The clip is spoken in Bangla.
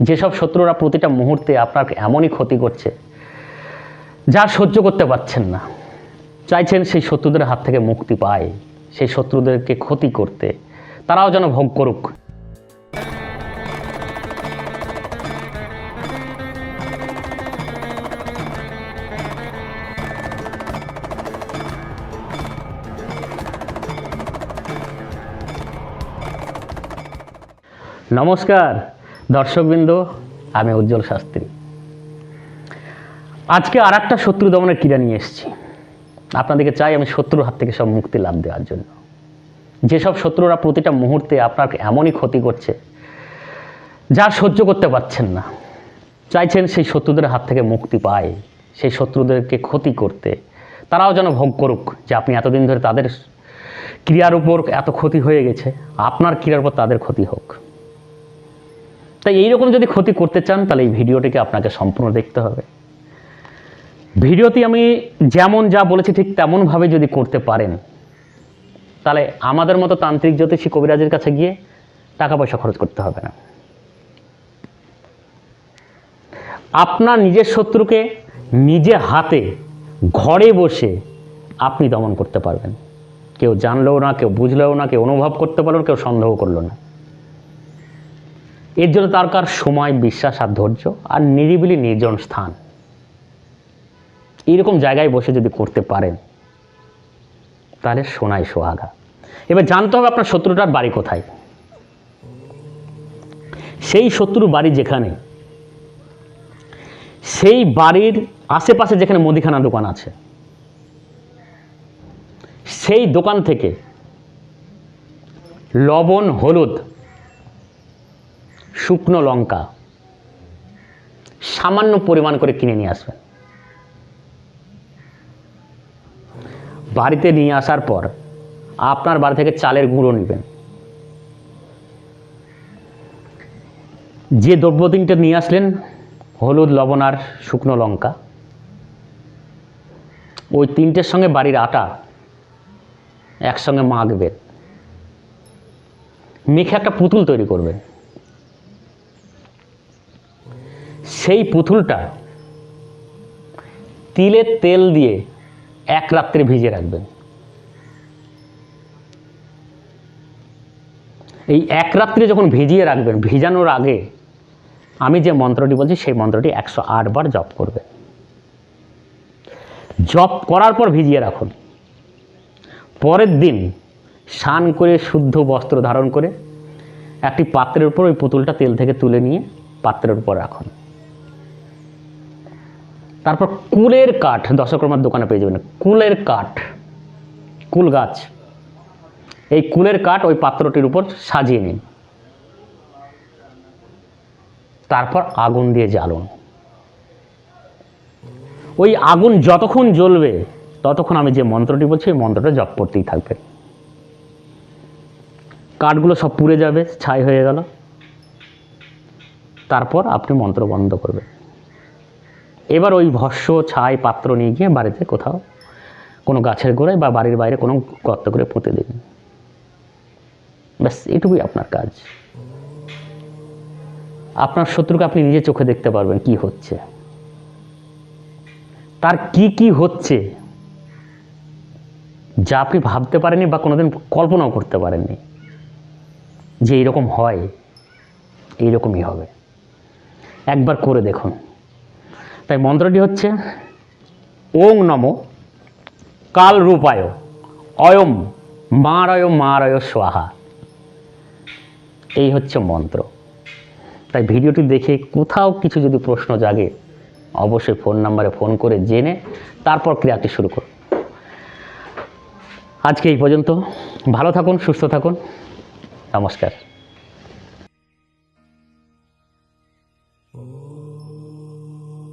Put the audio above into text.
যেসব শত্রুরা প্রতিটা মুহূর্তে আপনার এমনই ক্ষতি করছে, যা সহ্য করতে পারছেন না। চাইছেন সেই শত্রুদের হাত থেকে মুক্তি পায়, সেই শত্রুদেরকে ক্ষতি করতে। তারাও যেন ভোগ করুক। নমস্কার। দর্শকবৃন্দ, আমি উজ্জ্বল শাস্ত্রী। আজকে আর একটা শত্রু দমনের ক্রীড়া নিয়ে এসেছি। আপনাদেরকে চাই আমি শত্রুর হাত থেকে সব মুক্তি লাভ দেওয়ার জন্য। যেসব শত্রুরা প্রতিটা মুহূর্তে আপনার এমনই ক্ষতি করছে, যা সহ্য করতে পারছেন না, চাইছেন সেই শত্রুদের হাত থেকে মুক্তি পায়, সেই শত্রুদেরকে ক্ষতি করতে। তারাও যেন ভোগ করুক যে আপনি এতদিন ধরে তাদের ক্রিয়ার উপর এত ক্ষতি হয়ে গেছে, আপনার ক্রিয়ার উপর তাদের ক্ষতি হোক। তাই এইরকম যদি ক্ষতি করতে চান, তাহলে এই ভিডিওটিকে আপনাকে সম্পূর্ণ দেখতে হবে। ভিডিওতে আমি যেমন যা বলেছি ঠিক তেমনভাবে যদি করতে পারেন, তাহলে আমাদের মতো তান্ত্রিক জ্যোতিষী কবিরাজের কাছে গিয়ে টাকা পয়সা খরচ করতে হবে না। আপনার নিজের শত্রুকে নিজে হাতে ঘরে বসে আপনি দমন করতে পারবেন। কেউ জানলেও না, কেউ বুঝলেও না, কেউ অনুভব করতে পারল কেউ সন্দেহ করল না। এর জন্য তার সময়, বিশ্বাস আর ধৈর্য আর নিরিবিলি নির্জন স্থান। এইরকম জায়গায় বসে যদি করতে পারেন, তাহলে সোনায় সোহাগা। এবার জানতে হবে আপনার শত্রুটার বাড়ি কোথায়। সেই শত্রুর বাড়ি যেখানে, সেই বাড়ির আশেপাশে যেখানে মুদিখানা দোকান আছে, সেই দোকান থেকে লবণ, হলুদ শুকনো লঙ্কা সামান্য পরিমাণ করে কিনে নিয়ে আসবেন। বাড়িতে নিয়ে আসার পর আপনার বাড়ি থেকে চালের গুঁড়ো নেবেন। যে দ্রব্য তিনটে নিয়ে আসলেন, হলুদ, লবণ আর শুকনো লঙ্কা। ওই তিনটের সঙ্গে বাড়ির আটা একসঙ্গে মাখবেন। মেখে একটা পুতুল তৈরি করবেন। সেই পুতুলটা তিলের তেল দিয়ে এক রাত্রে ভিজিয়ে রাখবেন। এই এক রাত্রে যখন ভিজিয়ে রাখবেন, ভিজানোর আগে আমি যে মন্ত্রটি বলছি, সেই মন্ত্রটি একশো বার জপ করবেন। জপ করার পর ভিজিয়ে রাখুন। পরের দিন স্নান করে শুদ্ধ বস্ত্র ধারণ করে একটি পাত্রের উপর ওই পুতুলটা তেল থেকে তুলে নিয়ে পাত্রের উপর রাখুন। তারপর কুলের কাঠ দশকর্মার দোকানে পেয়ে যাবেন। কুলের কাঠ, কুল গাছ। এই কুলের কাঠ ওই পাত্রটির উপর সাজিয়ে নিন। তারপর আগুন দিয়ে জ্বালুন। ওই আগুন যতক্ষণ জ্বলবে, ততক্ষণ আমি যে মন্ত্রটি বলছি ওই মন্ত্রটা জপ করতেই থাকবে। কাঠগুলো সব পুড়ে যাবে, ছাই হয়ে গেল। তারপর আপনি মন্ত্র বন্ধ করবেন। এবার ওই ভস্য ছাই পাত্র নিয়ে গিয়ে বাড়িতে কোথাও কোনো গাছের গোড়ায় বা বাড়ির বাইরে কোনো গর্ত করে পুঁতে দেবেন ব্যাস, এটুকুই আপনার কাজ। আপনার শত্রুকে আপনি নিজে চোখে দেখতে পারবেন কি হচ্ছে। তার কি কি হচ্ছে, যা আপনি ভাবতে পারেননি বা কোনোদিন কল্পনাও করতে পারেননি, যে এইরকম হয়, এইরকমই হবে। একবার করে দেখুন। তাই মন্ত্রটি হচ্ছে, ওং নম কাল রূপায় অয়ম মারয় মারয় সোহা এই হচ্ছে মন্ত্র। তাই ভিডিওটি দেখে কোথাও কিছু যদি প্রশ্ন জাগে, অবশ্যই ফোন নাম্বারে ফোন করে জেনে তারপর ক্রিয়াটি শুরু করুন। আজকে এই পর্যন্ত। ভালো থাকুন, সুস্থ থাকুন। নমস্কার।